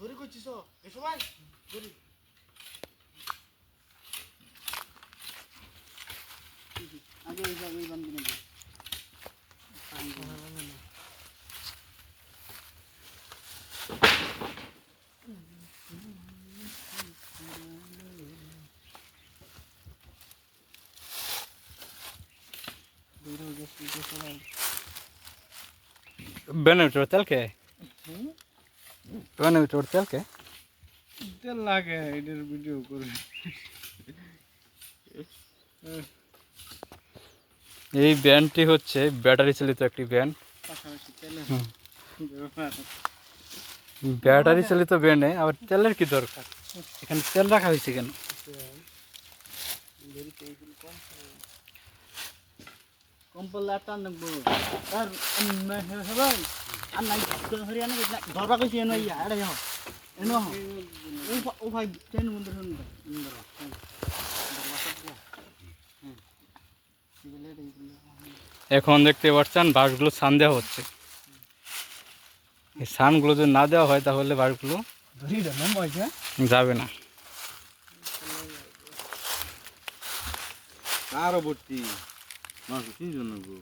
ধরে করছিস এসো ভাই ধরি আগে ওই ওই বান্ধি নেবে কে বেনে উঠোর তেল কে তেল লাগে এটার ভিডিও করে এই ব্যান্ডটি হচ্ছে ব্যাটারি চালিত একটি ব্যান্ড পাশাপাশি তেলের হুম। ব্যাপার ব্যাটারি চালিত ব্যান্ডে আবার তেলের কি দরকার এখানে তেল রাখা হয়েছে কেন কম পড়লে আর টান লাগবো আর ভাই আর নাই হরিয়ানা ধরবা কইছি এনো ইয়া আরে যাও এনো ও ও ভাই চেন মন্দির শুন মন্দির এখন দেখতে পাচ্ছেন বাঁশগুলো সান দেওয়া হচ্ছে। এই সানগুলো যদি না দেওয়া হয় তাহলে বাঁশগুলো যাবে না। কারও ভর্তি। মাছ তিনজন গো